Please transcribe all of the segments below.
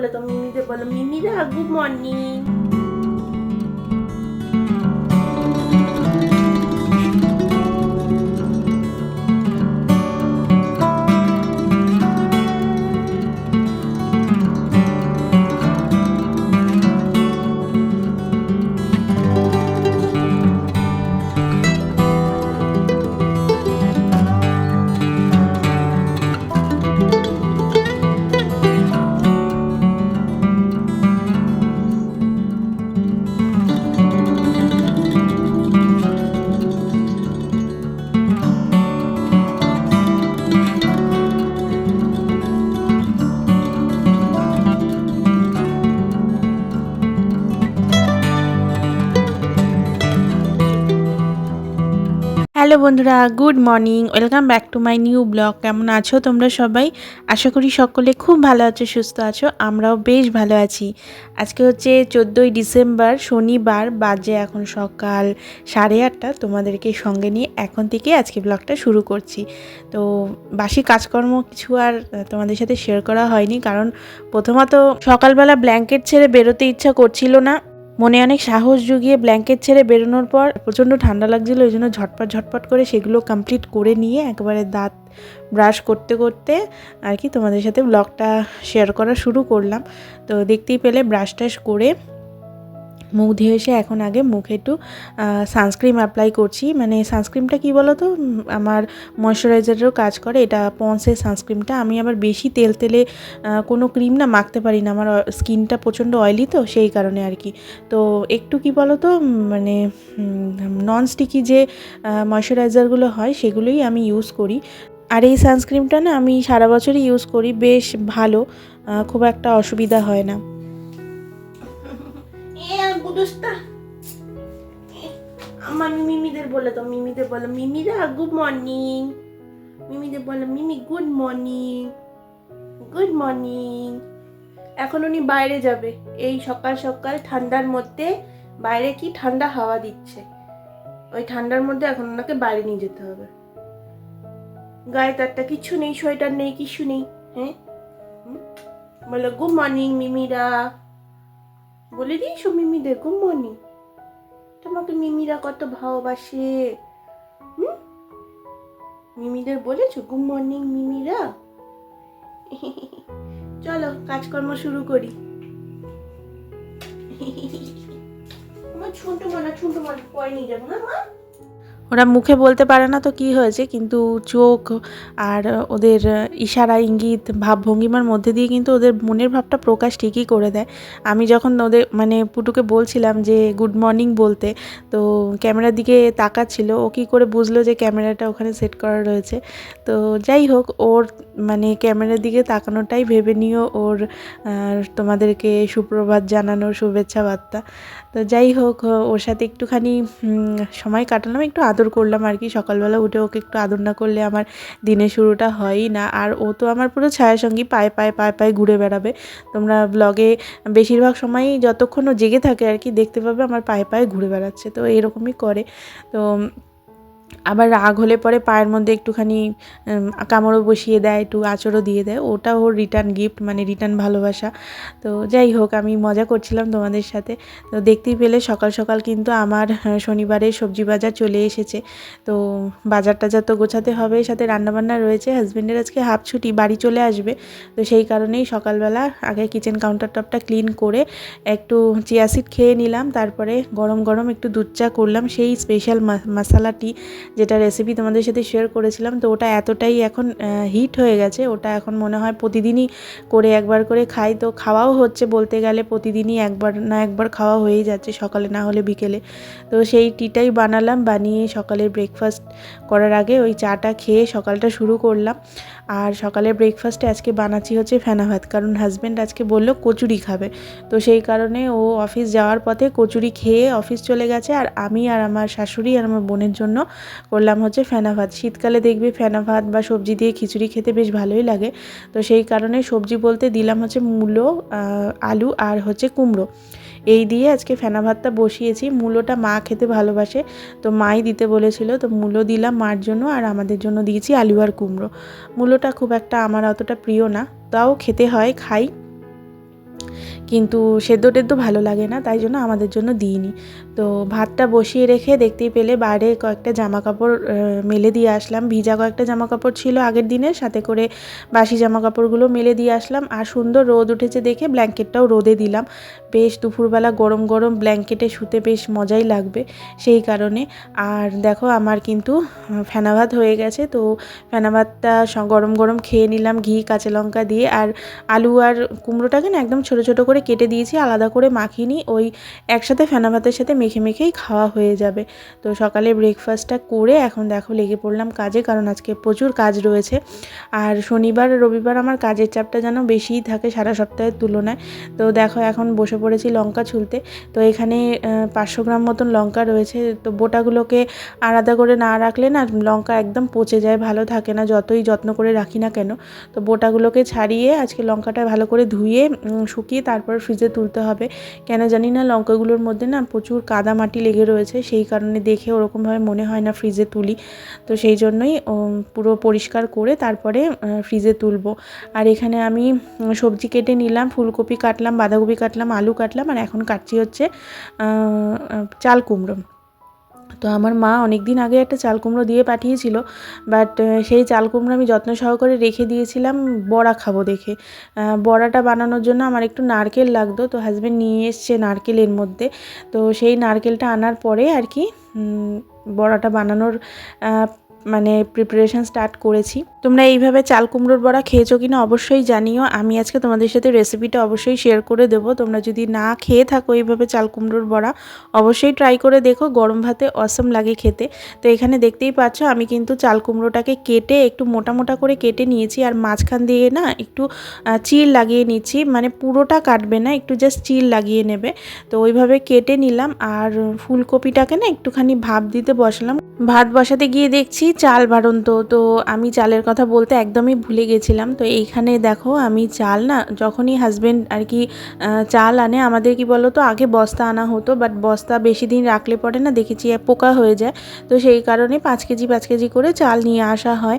বলে তো মিমিদের বলো মিমিরা গুড মর্নিং বন্ধুরা good morning welcome back to my new blog কেমন আছো তোমরা সবাই? আশা করি সকলে খুব ভালো আছো, সুস্থ আছো, আমরাও বেশ ভালো আছি। আজকে হচ্ছে চোদ্দোই ডিসেম্বর, শনিবার, বাজে এখন সকাল সাড়ে আটটা। তোমাদেরকে সঙ্গে নিয়ে এখন থেকে আজকে ব্লগটা শুরু করছি। তো বাসি কাজকর্ম কিছু আর তোমাদের সাথে শেয়ার করা হয়নি, কারণ প্রথমত সকালবেলা ব্ল্যাঙ্কেট ছেড়ে বেরোতে ইচ্ছা করছিল না। মনে অনেক সাহস জুগিয়ে ব্ল্যাঙ্কেট ছেড়ে বেরোনোর পর প্রচণ্ড ঠান্ডা লাগছিল, ওই জন্য ঝটপট ঝটপট করে সেগুলো কমপ্লিট করে নিয়ে একবারে দাঁত ব্রাশ করতে করতে আর কি তোমাদের সাথে ব্লগটা শেয়ার করা শুরু করলাম। তো দেখতেই পেলে ব্রাশ টাশ করে মুখ ধুয়ে এসে এখন আগে মুখে একটু সানস্ক্রিম অ্যাপ্লাই করছি। মানে সানস্ক্রিনটা কি বলো তো আমার ময়শ্চারাইজারেরও কাজ করে। এটা পন্সের সানস্ক্রিনটা আমি আবার বেশি তেল তেলে কোনো ক্রিম না মাখতে পারি না। আমার স্কিনটা প্রচণ্ড অয়েলি তো, সেই কারণে আর কি। তো একটু কি বলো তো মানে নন স্টিকি যে ময়শ্চারাইজারগুলো হয়, সেগুলোই আমি ইউজ করি। আর এই সানস্ক্রিমটা না, আমি সারা বছরই ইউজ করি। বেশ ভালো। খুব একটা অসুবিধা হয় না। আমার মিমিদের বলে তো মিমিদের বলো মিমিরা গুড মর্নিং মিমিদের বলো, Mimi good morning good morning এখন উনি বাইরে যাবে। এই সকাল সকাল ঠান্ডার মধ্যে, বাইরে কি ঠান্ডা হাওয়া দিচ্ছে? ওই ঠান্ডার মধ্যে এখন ওনাকে বাইরে নিয়ে যেতে হবে। গায়ে তারটা কিছু নেই, সোয়েটার নেই, কিছু নেই হ্যাঁ? বলো গুড মর্নিং মিমিরা। বলে দিয়েছ মিমিদের গুড মর্নিং তোমাকে মিমিরা কত ভালোবাসে, হুম? মিমিদের বলেছ গুড মর্নিং মিমিরা চলো, কাজকর্ম শুরু করি। আমার ছোট মানা ছোট মানা পরে নিয়ে যাব না মা? ওরা মুখে বলতে পারে না তো কি হয়েছে, কিন্তু চোখ আর ওদের ইশারা, ইঙ্গিত ভাবভঙ্গিমার মধ্যে দিয়ে কিন্তু ওদের মনের ভাবটা প্রকাশ ঠিকই করে দেয়। আমি যখন ওদের মানে পুটুকে বলছিলাম যে, গুড মর্নিং বলতে, তো ক্যামেরার দিকে তাকাচ্ছিল, ও কী করে বুঝলো যে ক্যামেরাটা ওখানে সেট করা রয়েছে। তো যাই হোক, ওর মানে ক্যামেরার দিকে তাকানোটাই ভেবে নিও ওর তোমাদেরকে সুপ্রভাত জানানোর শুভেচ্ছা বার্তা। তো যাই হোক ওর সাথে একটুখানি সময় কাটালাম, একটু আদর করলাম আর কি। সকালবেলা উঠে ওকে একটু আদর না করলে আমার দিনের শুরুটা হয়ই না। আর ও তো আমার পুরো ছায়াসঙ্গী, পায়ে পায়ে পায়ে পায়ে ঘুরে বেড়াবে। তোমরা ব্লগে বেশিরভাগ সময়ই যতক্ষণ ও জেগে থাকে আর কি, দেখতে পাবে আমার পায়ে পায়ে ঘুরে বেড়াচ্ছে। তো এরকমই করে। তো আবার রাগ হলে পরে পায়ের মধ্যে একটুখানি কামড়ও বসিয়ে দেয়, একটু আচরও দিয়ে দেয়। ওটা ওর রিটার্ন গিফট মানে রিটার্ন ভালোবাসা। তো যাই হোক, আমি মজা করছিলাম তোমাদের সাথে। তো দেখতেই পেলে সকাল সকাল কিন্তু আমার শনিবারে সবজি বাজার চলে এসেছে। তো বাজার টাজার তো গোছাতে হবে, সাথে রান্নাবান্না রয়েছে। হাজব্যান্ডের আজকে হাফ ছুটি, বাড়ি চলে আসবে। তো সেই কারণেই সকালবেলা আগে কিচেন কাউন্টার টপটা ক্লিন করে একটু চিয়াসিড খেয়ে নিলাম। তারপরে গরম গরম একটু দুধ চা করলাম। সেই স্পেশাল মশালা টি যেটা রেসিপি তোমাদের সাথে শেয়ার করেছিলাম, তো ওটা এতটাই এখন হিট হয়ে গেছে, ওটা এখন মনে হয় প্রতিদিনই করে একবার করে খাই। তো খাওয়াও হচ্ছে বলতে গেলে প্রতিদিনই একবার না একবার খাওয়া হয়েই যাচ্ছে সকালে না হলে বিকেলে। তো সেই টিটাই বানালাম, বানিয়ে সকালে ব্রেকফাস্ট করার আগে ওই চাটা খেয়ে সকালটা শুরু করলাম। আর সকালে ব্রেকফাস্টে আজকে বানাচ্ছি হচ্ছে ফেনা ভাত, কারণ হাজব্যান্ড আজকে বলল কচুরি খাবে। তো সেই কারণে ও অফিস যাওয়ার পথে কচুরি খেয়ে অফিস চলে গেছে, আর আমি আর আমার শাশুড়ি আর আমার বোনের জন্য করলাম হচ্ছে ফেনা ভাত। শীতকালে দেখবে ফেনা ভাত বা সবজি দিয়ে খিচুড়ি খেতে বেশ ভালোই লাগে। তো সেই কারণে সবজি বলতে দিলাম হচ্ছে মূলো আলু আর হচ্ছে কুমড়ো। এই দিয়ে আজকে ফেনা ভাতটা বসিয়েছি। মূলোটা মা খেতে ভালোবাসে। তো মাই দিতে বলেছিল, তো মূলো দিলাম মার জন্য আর আমাদের জন্য দিয়েছি আলু আর কুমড়ো। মূলোটা খুব একটা আমার অতটা প্রিয় না। তাও খেতে হয়, খাই। কিন্তু সেদ্ধ টেদ্ধ ভালো লাগে না, তাই জন্য আমাদের জন্য দিইনি। তো ভাতটা বসিয়ে রেখে দেখতেই পেলে বাইরে কয়েকটা জামা কাপড় মেলে দিয়ে আসলাম। ভিজা কয়েকটা জামা কাপড় ছিল আগের দিনের, সাথে করে বাসি জামা কাপড়গুলো মেলে দিয়ে আসলাম। আর সুন্দর রোদ উঠেছে দেখে ব্ল্যাঙ্কেটটাও রোদে দিলাম। বেশ দুপুরবেলা গরম গরম ব্ল্যাঙ্কেটে শুতে বেশ মজাই লাগবে সেই কারণে। আর দেখো আমার কিন্তু ফেনা ভাত হয়ে গেছে, তো ফেনা ভাতটা গরম গরম খেয়ে নিলাম ঘি, কাঁচা লঙ্কা দিয়ে। আর আলু আর কুমড়োটাকে না একদম ছোটো ছোটো করে কেটে দিয়েছি, আলাদা করে মাখিনি ওই একসাথে ফেনা ভাতের সাথে মেখে মেখেই খাওয়া হয়ে যাবে। তো সকালে ব্রেকফাস্টটা করে এখন দেখো লেগে পড়লাম কাজে, কারণ আজকে প্রচুর কাজ রয়েছে। আর শনিবার, রবিবার আমার কাজের চাপটা যেন বেশিই থাকে সারা সপ্তাহের তুলনায়। তো দেখো এখন বসে পড়েছি লঙ্কা ছুলতে। তো এখানে পাঁচশো গ্রাম মতন লঙ্কা রয়েছে। তো বোটাগুলোকে আলাদা করে না রাখলে না লঙ্কা একদম পচে যায়, ভালো থাকে না, যতই যত্ন করে রাখি না কেন। তো বোটাগুলোকে ছাড়িয়ে আজকে লঙ্কাটা ভালো করে ধুয়ে শুকিয়ে তারপর ফ্রিজে তুলতে হবে। কেন জানি না লঙ্কাগুলোর মধ্যে না প্রচুর কাদা মাটি লেগে রয়েছে, সেই কারণে দেখে ওরকমভাবে মনে হয় না ফ্রিজে তুলি। তো সেই জন্যই পুরো পরিষ্কার করে তারপরে ফ্রিজে তুলব। আর এখানে আমি সবজি কেটে নিলাম, ফুলকপি কাটলাম, বাঁধাকপি কাটলাম, আলু কাটলাম, আর এখন কাটছি হচ্ছে চাল কুমড়ো। তো আমার মা অনেক দিন আগে একটা চাল কুমড়ো দিয়ে পাঠিয়েছিল বাট সেই চাল কুমড়ো আমি যত্ন সহকারে রেখে দিয়েছিলাম, বড়া খাব দেখে। বড়াটা বানানোর জন্য আমার একটু নারকেল লাগতো, তো হাজব্যান্ড নিয়ে এসছে নারকেলের মধ্যে। তো সেই নারকেলটা আনার পরে আর কি বড়াটা বানানোর মানে প্রিপারেশন স্টার্ট করেছি। তোমরা এইভাবে চাল কুমড়োর বড়া খেয়েছো কিনা অবশ্যই জানিও। আমি আজকে তোমাদের সাথে রেসিপিটা অবশ্যই শেয়ার করে দেবো। তোমরা যদি না খেয়ে থাকো এইভাবে চাল কুমড়োর বড়া, অবশ্যই ট্রাই করে দেখো। গরম ভাতে অসম লাগে খেতে। তো এখানে দেখতেই পাচ্ছ, আমি কিন্তু চাল কুমড়োটাকে কেটে একটু মোটা মোটা করে কেটে নিয়েছি আর মাঝখান দিয়ে না একটু চির লাগিয়ে নিচ্ছি। মানে পুরোটা কাটবে না, একটু জাস্ট চির লাগিয়ে নেবে। তো ওইভাবে কেটে নিলাম আর ফুলকপিটাকে না একটুখানি ভাপ দিতে বসালাম। ভাত বসাতে গিয়ে দেখছি চাল বাড়ন্ত। তো আমি চালের কথা বলতে একদমই ভুলে গেছিলাম। তো এইখানে দেখো আমি চাল না, যখনই হাজবেন্ড আর কি চাল আনে, আমাদের কি বলো তো আগে বস্তা আনা হতো বাট বস্তা বেশি দিন রাখলে পরে না দেখেছি পোকা হয়ে যায়। তো সেই কারণে পাঁচ কেজি পাঁচ কেজি করে চাল নিয়ে আসা হয়।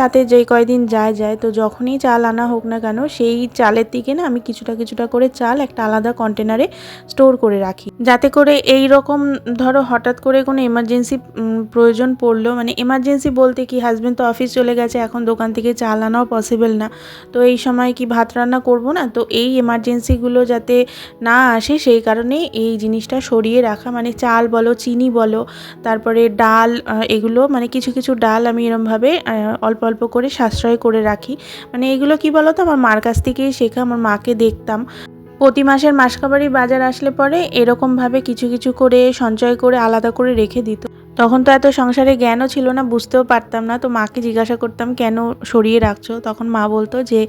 তাতে যেই কয়দিন যায় যায়। তো যখনই চাল আনা হোক না কেন, সেই চালের দিকে না আমি কিছুটা কিছুটা করে চাল একটা আলাদা কন্টেনারে স্টোর করে রাখি। যাতে করে এই রকম ধরো হঠাৎ করে কোনো এমার্জেন্সি প্রয়োজন পড়ল। মানে এমার্জেন্সি বলতে কি হাজব্যান্ড তো অফিস চলে গেছে এখন দোকান থেকে চাল আনাও পসিবল না। তো এই সময় কি ভাত রান্না করব না? তো এই এমার্জেন্সিগুলো যাতে না আসে, সেই কারণেই এই জিনিসটা সরিয়ে রাখা। মানে চাল বলো, চিনি বলো, তারপরে ডাল এগুলো মানে কিছু কিছু ডাল আমি এরমভাবে অল্প অল্প করে সাশ্রয় করে রাখি। মানে এগুলো কি বলো তো আমার মার কাছ থেকেই শেখা, আমার মাকে দেখতাম। প্রতি মাসের মাসকাবারি বাজার আসলে পরে এরকমভাবে কিছু কিছু করে সঞ্চয় করে আলাদা করে রেখে দিত। তখন তো এত সংসারে জ্ঞানও ছিল না, বুঝতেও পারতাম না। তো মাকে জিজ্ঞাসা করতাম, কেন সরিয়ে রাখছো? তখন মা বলতো যে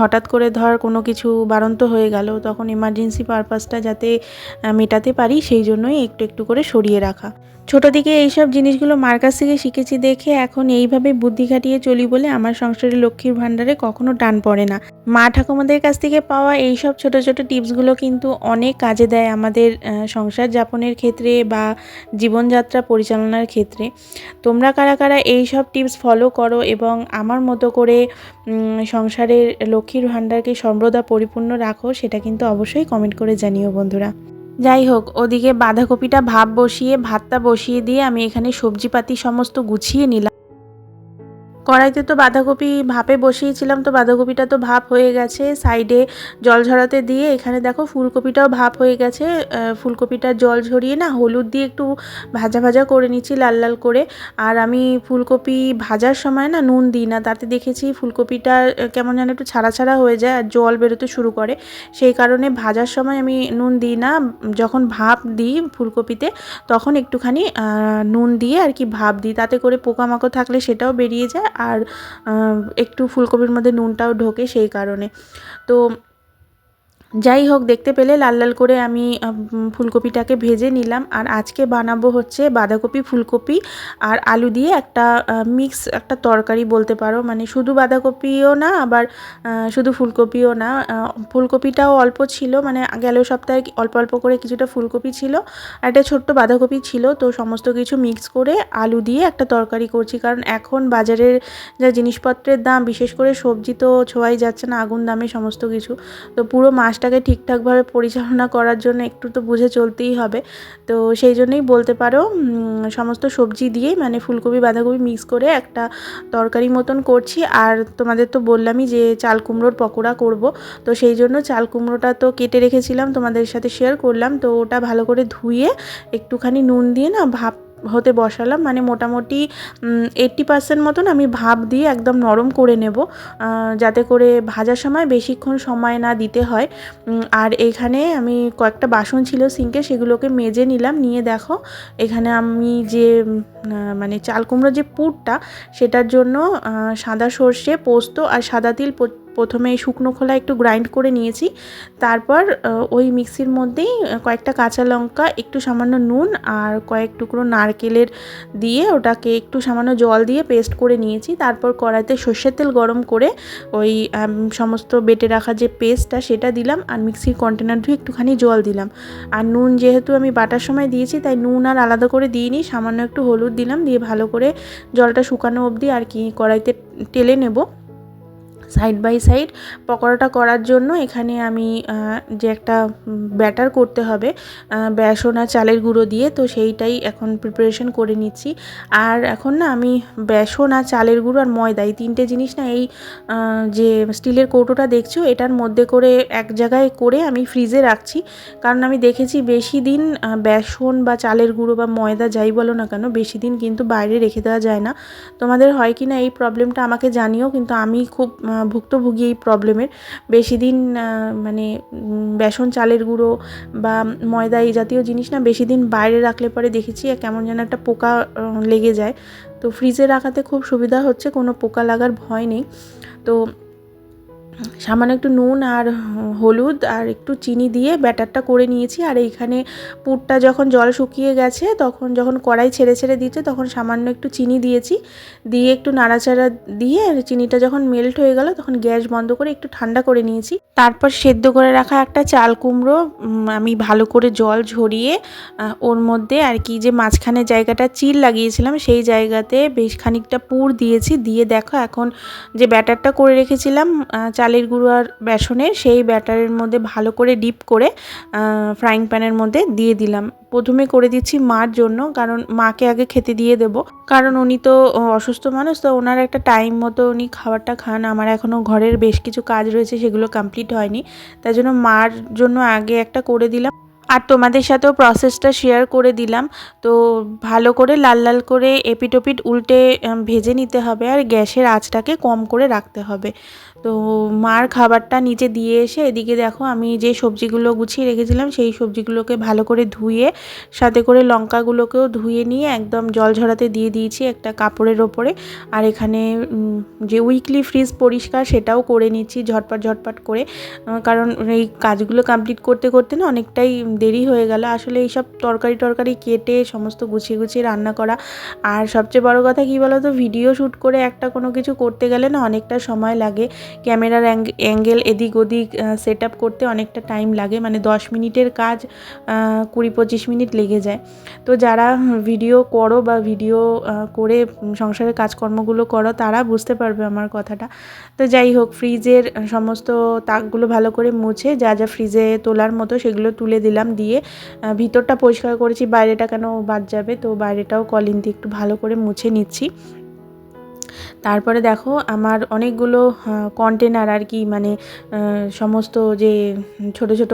হঠাৎ করে ধর কোনো কিছু বারন্ত হয়ে গেল, তখন ইমার্জেন্সি পারপাসটা যাতে মেটাতে পারি, সেই জন্যই একটু একটু করে সরিয়ে রাখা। ছোটো থেকে এইসব জিনিসগুলো মার কাছ থেকে শিখেছি দেখে এখন এইভাবে বুদ্ধি খাটিয়ে চলি বলে আমার সংসারে লক্ষ্মীর ভাণ্ডারে কখনো টান পড়ে না। মা ঠাকুমাদের কাছ থেকে পাওয়া এইসব ছোট ছোট টিপসগুলো কিন্তু অনেক কাজে দেয় আমাদের সংসার যাপনের ক্ষেত্রে বা জীবনযাত্রা পরিচালনার ক্ষেত্রে। তোমরা কারা কারা এই সব টিপস ফলো করো এবং আমার মতো করে সংসারের লক্ষ্মীর ভাণ্ডারকে সর্বদা পরিপূর্ণ রাখো সেটা কিন্তু অবশ্যই কমেন্ট করে জানিও বন্ধুরা। যাই হোক, ওদিকে বাঁধাকপিটা ভাপ বসিয়ে, ভাতটা বসিয়ে দিয়ে আমি এখানে সবজিপাতি সমস্ত গুছিয়ে নিলাম। কড়াইতে তো বাঁধাকপি ভাপে বসিয়েছিলাম, তো বাঁধাকপিটা তো ভাপ হয়ে গেছে। সাইডে জল ঝরাতে দিয়ে এখানে দেখো ফুলকপিটাও ভাপ হয়ে গেছে। ফুলকপিটা জল ঝরিয়ে না হলুদ দিয়ে একটু ভাজা ভাজা করে নিচ্ছি, লাল লাল করে। আর আমি ফুলকপি ভাজার সময় না নুন দিই না, তাতে দেখেছি ফুলকপিটা কেমন যেন একটু ছাড়া ছাড়া হয়ে যায় আর জল বেরোতে শুরু করে। সেই কারণে ভাজার সময় আমি নুন দিই না। যখন ভাপ দিই ফুলকপিতে, তখন একটুখানি নুন দিয়ে আর কি ভাপ দিই। তাতে করে পোকামাকড় থাকলে সেটাও বেরিয়ে যায়। আর একটু ফুলকপির মধ্যে নুনটাও ঢোকে সেই কারণে। তো যাই হোক, দেখতে পেলে লাল লাল করে আমি ফুলকপিটাকে ভেজে নিলাম। আর আজকে বানাবো হচ্ছে বাঁধাকপি ফুলকপি আর আলু দিয়ে একটা মিক্স একটা তরকারি বলতে পারো। মানে শুধু বাঁধাকপিও না, আবার শুধু ফুলকপিও না। ফুলকপিটাও অল্প ছিল মানে গেল সপ্তাহে অল্প অল্প করে কিছুটা ফুলকপি ছিল। আর একটা ছোট্ট বাঁধাকপি ছিল, তো সমস্ত কিছু মিক্স করে আলু দিয়ে একটা তরকারি করছি। কারণ এখন বাজারের যা জিনিসপত্রের দাম, বিশেষ করে সবজি তো ছোঁয়াই যাচ্ছে না, আগুন দামে সমস্ত কিছু। তো পুরো মাস মাছটাকে ঠিকঠাকভাবে পরিচালনা করার জন্য একটু তো বুঝে চলতেই হবে। তো সেই জন্যই বলতে পারো সমস্ত সবজি দিয়েই মানে ফুলকপি, বাঁধাকপি মিক্স করে একটা তরকারি মতন করছি। আর তোমাদের তো বললামই যে চাল কুমড়োর পকোড়া করব। তো সেই জন্য চাল কুমড়োটা তো কেটে রেখেছিলাম, তোমাদের সাথে শেয়ার করলাম। তো ওটা ভালো করে ধুয়ে একটুখানি নুন দিয়ে না ভাপ হতে বসালাম। মানে মোটামুটি এইট্টি পার্সেন্ট মতন আমি ভাপ দিয়ে একদম নরম করে নেব। যাতে করে ভাজার সময় বেশিক্ষণ সময় না দিতে হয়। আর এখানে আমি কয়েকটা বাসন ছিল সিঙ্কে, সেগুলোকে মেজে নিলাম। নিয়ে দেখো, এখানে আমি যে মানে চাল কুমড়োর যে পুরটা, সেটার জন্য সাদা সর্ষে, পোস্ত আর সাদা তিল প্রথমে শুকনো খোলা একটু গ্রাইন্ড করে নিয়েছি। তারপর ওই মিক্সির মধ্যেই কয়েকটা কাঁচা লঙ্কা, একটু সামান্য নুন আর কয়েক টুকরো নারকেলের দিয়ে ওটাকে একটু সামান্য জল দিয়ে পেস্ট করে নিয়েছি। তারপর কড়াইতে সর্ষের তেল গরম করে ওই সমস্ত বেটে রাখা যে পেস্টটা সেটা দিলাম আর মিক্সির কন্টেনার ধুয়ে একটুখানি জল দিলাম। আর নুন যেহেতু আমি বাটার সময় দিয়েছি, তাই নুন আর আলাদা করে দিইনি, সামান্য একটু হলুদ দিলাম, দিয়ে ভালো করে জলটা শুকানো অবধি আর কি কড়াইতে টেলে নেব। সাইড বাই সাইড পকোড়াটা করার জন্য এখানে আমি যে একটা ব্যাটার করতে হবে বেসন আর চালের গুঁড়ো দিয়ে, তো সেইটাই এখন প্রিপারেশন করে নিচ্ছি। আর এখন না আমি বেসন আর চালের গুঁড়ো আর ময়দা, এই তিনটে জিনিস না এই যে স্টিলের কৌটোটা দেখছ, এটার মধ্যে করে এক জায়গায় করে আমি ফ্রিজে রাখছি। কারণ আমি দেখেছি বেশি দিন বেসন বা চালের গুঁড়ো বা ময়দা যাই বলো না কেন, বেশি দিন কিন্তু বাইরে রেখে দেওয়া যায় না। তোমাদের হয় কি না এই প্রবলেমটা আমাকে জানিও, কিন্তু আমি খুব ভুক্তভোগী এই প্রবলেমের বেশি দিন মানে বেসন, চালের গুঁড়ো বা ময়দা এই জাতীয় জিনিস না বেশি দিন বাইরে রাখলে পরে দেখেছি কেমন যেন একটা পোকা লেগে যায়। তো ফ্রিজে রাখাতে খুব সুবিধা হচ্ছে, কোনো পোকা লাগার ভয় নেই। তো সামান্য একটু নুন আর হলুদ আর একটু চিনি দিয়ে ব্যাটারটা করে নিয়েছি। আর এইখানে পুরটা যখন জল শুকিয়ে গেছে তখন যখন কড়াই ছেড়ে ছেড়ে দিচ্ছে তখন সামান্য একটু চিনি দিয়েছি। দিয়ে একটু নাড়াচাড়া দিয়ে চিনিটা যখন মেল্ট হয়ে গেল তখন গ্যাস বন্ধ করে একটু ঠান্ডা করে নিয়েছি। তারপর সেদ্ধ করে রাখা একটা চাল কুমড়ো আমি ভালো করে জল ঝরিয়ে ওর মধ্যে আর কি যে মাঝখানে জায়গাটা চিল লাগিয়েছিলাম সেই জায়গাতে বেশ খানিকটা পুর দিয়েছি। দিয়ে দেখো এখন যে ব্যাটারটা করে রেখেছিলাম আহ, চালের গুঁড়ো আর বেসনের সেই ব্যাটারের মধ্যে ভালো করে ডিপ করে ফ্রাইং প্যানের মধ্যে দিয়ে দিলাম। প্রথমে করে দিচ্ছি মার জন্য, কারণ মাকে আগে খেতে দিয়ে দেব। কারণ উনি তো অসুস্থ মানুষ, তো ওনার একটা টাইম মতো উনি খাবারটা খান। আমার এখনও ঘরের বেশ কিছু কাজ রয়েছে, সেগুলো কমপ্লিট হয়নি। তাই জন্য মার জন্য আগে একটা করে দিলাম। আর তোমাদের সাথেও প্রসেসটা শেয়ার করে দিলাম। তো ভালো করে লাল লাল করে এপিটোপিট উল্টে ভেজে নিতে হবে। আর গ্যাসের আঁচটাকে কম করে রাখতে হবে। তো মার খাবারটা নিচে দিয়ে এসে এদিকে দেখো আমি যে সবজিগুলো গুছিয়ে রেখেছিলাম, সেই সবজিগুলোকে ভালো করে ধুয়ে, সাথে করে লঙ্কাগুলোকেও ধুয়ে নিয়ে একদম জল ঝরাতে দিয়ে দিয়েছি একটা কাপড়ের ওপরে। আর এখানে যে উইকলি ফ্রিজ পরিষ্কার সেটাও করে নিচ্ছি ঝটপট ঝটপট করে। কারণ এই কাজগুলো কমপ্লিট করতে করতে না অনেকটাই দেরি হয়ে গেল। আসলে এইসব তরকারি টরকারি কেটে সমস্ত গুছিয়ে গুছিয়ে রান্না করা। আর সবচেয়ে বড় কথা কী বলো তো ভিডিও শ্যুট করে একটা কোনো কিছু করতে গেলে না অনেকটা সময় লাগে। ক্যামেরার অ্যাঙ্গেল এদিক ওদিক সেট আপ করতে অনেকটা টাইম লাগে। মানে দশ মিনিটের কাজ কুড়ি পঁচিশ মিনিট লেগে যায়। তো যারা ভিডিও করো বা ভিডিও করে সংসারের কাজকর্মগুলো করো, তারা বুঝতে পারবে আমার কথাটা। তো যাই হোক ফ্রিজের সমস্ত তাকগুলো ভালো করে মুছে, যা যা ফ্রিজে তোলার মতো সেগুলো তুলে দিলাম দিয়ে ভিতরটা পরিষ্কার করেছি। বাইরেটা কেন বাদ যাবে? তো বাইরেটাও কলিন দিয়ে একটু ভালো করে মুছে নিচ্ছি। তারপরে দেখো আমার অনেকগুলো কন্টেনার আর কি মানে সমস্ত যে ছোট ছোট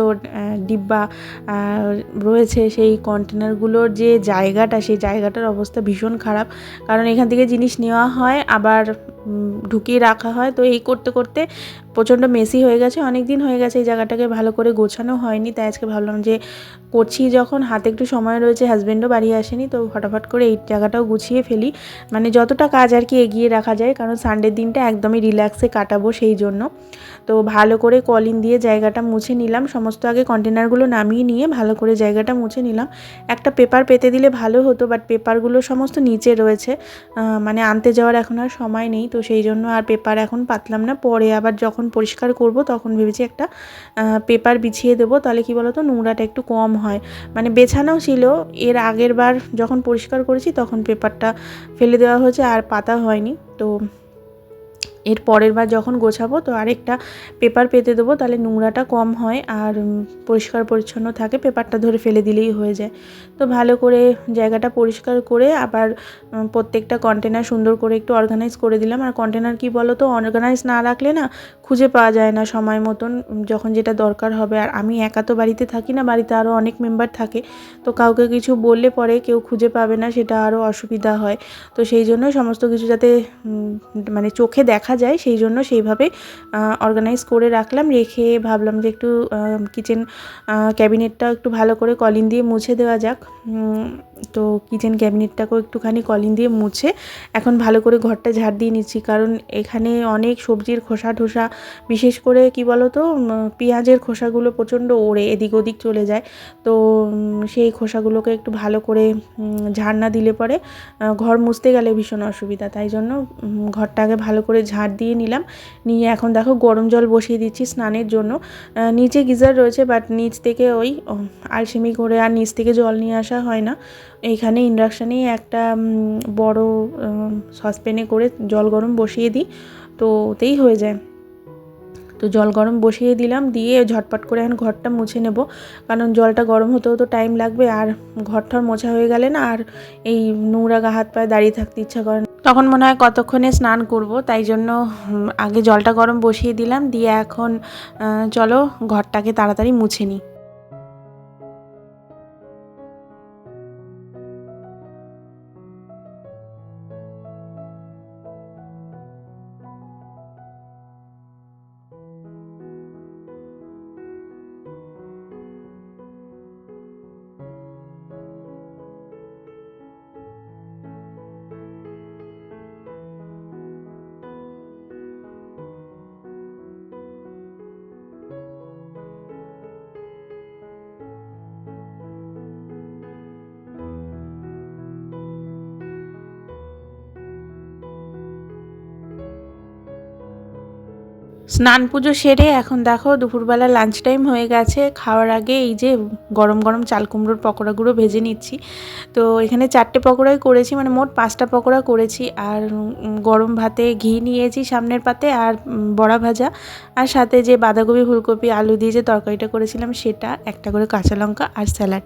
ডিব্বা রয়েছে, সেই কন্টেনারগুলোর যে জায়গাটা, সেই জায়গাটার অবস্থা ভীষণ খারাপ। কারণ এখান থেকে জিনিস নেওয়া হয়, আবার ঢুকিয়ে রাখা হয়। তো এই করতে করতে প্রচণ্ড মেসি হয়ে গেছে অনেক দিন হয়ে গেছে এই জায়গাটাকে ভালো করে গোছানো হয়নি, তাই আজকে ভাবলাম যে করছি যখন, হাতে একটু সময় রয়েছে হাজব্যান্ডও বাড়ি আসেনি, তো ফটাফট করে এই জায়গাটাও গুছিয়ে ফেলি। মানে যতটা কাজ আর কি এগিয়ে রাখা যায়, কারণ সানডের দিনটা একদমই রিল্যাক্সে কাটাবো সেই জন্য। তো ভালো করে কলিন দিয়ে জায়গাটা মুছে নিলাম, সমস্ত আগে কন্টেনারগুলো নামিয়ে নিয়ে ভালো করে জায়গাটা মুছে নিলাম। একটা পেপার পেতে দিলে ভালো হতো বাট পেপারগুলো সমস্ত নিচে রয়েছে মানে আনতে যাওয়ার এখন আর সময় নেই, তো সেই জন্য আর পেপার এখন পাতলাম না, পরে আবার যখন পরিষ্কার করব তখন ভেবেছি একটা পেপার বিছিয়ে দেবো। তাহলে কি বলতো? নোংরাটা একটু কম হয়। মানে বেছানাও ছিল। এর আগের বার যখন পরিষ্কার করেছি তখন পেপারটা ফেলে দেওয়া হয়েছে আর পাতা হয়নি। তো এর পরের বার যখন গোছাবো, তো আরেকটা পেপার পেতে দেবো, তাহলে নোংরাটা কম হয় আর পরিষ্কার পরিচ্ছন্ন থাকে, পেপারটা ধরে ফেলে দিলেই হয়ে যায়। তো ভালো করে জায়গাটা পরিষ্কার করে আবার প্রত্যেকটা কন্টেনার সুন্দর করে একটু অর্গানাইজ করে দিলাম। আর কন্টেনার কি বলো তো অর্গানাইজ না রাখলে না খুঁজে পাওয়া যায় না সময় মতন যখন যেটা দরকার হবে। আর আমি একা তো বাড়িতে থাকি না, বাড়িতে আরও অনেক মেম্বার থাকে। তো কাউকে কিছু বললে পরে কেউ খুঁজে পাবে না, সেটা আরও অসুবিধা হয়। তো সেই জন্য সমস্ত কিছু যাতে মানে চোখে দেখা যায়, সেই জন্য সেইভাবে অর্গানাইজ করে রাখলাম। রেখে ভাবলাম যে একটু কিচেন ক্যাবিনেটটা একটু ভালো করে কলিন দিয়ে মুছে দেওয়া যাক। তো কিচেন ক্যাবিনেটটাকেও একটুখানি কলিন দিয়ে মুছে এখন ভালো করে ঘরটা ঝাড় দিয়ে নিচ্ছি। কারণ এখানে অনেক সবজির খোসা ঠোসা, বিশেষ করে কি বলো তো পেঁয়াজের খোসাগুলো প্রচণ্ড ওড়ে, এদিক ওদিক চলে যায়। তো সেই খোসাগুলোকে একটু ভালো করে ঝাড় না দিলে পরে ঘর মুছতে গেলে ভীষণ অসুবিধা। তাই জন্য ঘরটাকে ভালো করে ঝাড় দিয়ে নিলাম। নিয়ে এখন দেখো গরম জল বসিয়ে দিচ্ছি স্নানের জন্য। নিচে গিজার রয়েছে বাট নিচ থেকে ওই আলসেমি করে আর নিচ থেকে জল নিয়ে আসা হয় না। এইখানে ইন্ডাকশানেই একটা বড় সসপ্যানে করে জল গরম বসিয়ে দিই, তো ওতেই হয়ে যায়। তো জল গরম বসিয়ে দিলাম, দিয়ে ঝটপট করে এখন ঘরটা মুছে নেব। কারণ জলটা গরম হতেও তো টাইম লাগবে, আর ঘরটার মোছা হয়ে গেলে না, আর এই নোংরা গা হাত পায়ে দাঁড়িয়ে থাকতে ইচ্ছা করে না। তখন মনে হয় কতক্ষণে স্নান করব, তাই জন্য আগে জলটা গরম বসিয়ে দিলাম, দিয়ে এখন চলো ঘরটাকে তাড়াতাড়ি মুছে নিই। স্নান পুজো সেরে এখন দেখো দুপুরবেলা লাঞ্চ টাইম হয়ে গেছে। খাওয়ার আগে এই যে গরম গরম চাল কুমড়োর পকোড়াগুলো ভেজে নিচ্ছি। তো এখানে চারটে পকোড়াই করেছি মানে মোট পাঁচটা পকোড়া করেছি। আর গরম ভাতে ঘি নিয়েছি সামনের পাতে আর বড়া ভাজা। আর সাথে যে বাঁধাকপি, ফুলকপি, আলু দিয়ে যে তরকারিটা করেছিলাম সেটা একটা করে কাঁচা লঙ্কা আর স্যালাড।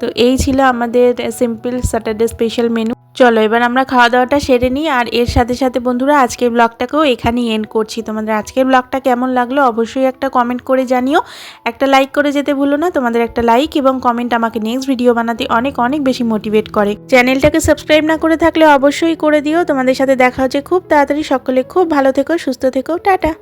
তো এই ছিল আমাদের সিম্পল স্যাটারডে স্পেশাল মেনু চলো, এবার আমরা খাওয়া দাওয়াটা সেরে নিই আর এর সাথে সাথে বন্ধুরা আজকের ব্লগটাকেও এখানেই এন্ড করছি। তোমাদের আজকের ব্লগটা কেমন লাগল অবশ্যই একটা কমেন্ট করে জানিও। একটা লাইক করে যেতে ভুলো না, তোমাদের একটা লাইক এবং কমেন্ট আমাকে নেক্সট ভিডিও বানাতে অনেক অনেক বেশি মোটিভেট করে। চ্যানেলটাকে সাবস্ক্রাইব না করে থাকলে অবশ্যই করে দিও। তোমাদের সাথে দেখা হচ্ছে খুব তাড়াতাড়ি। সকলে খুব ভালো থেকো, সুস্থ থেকো, টাটা।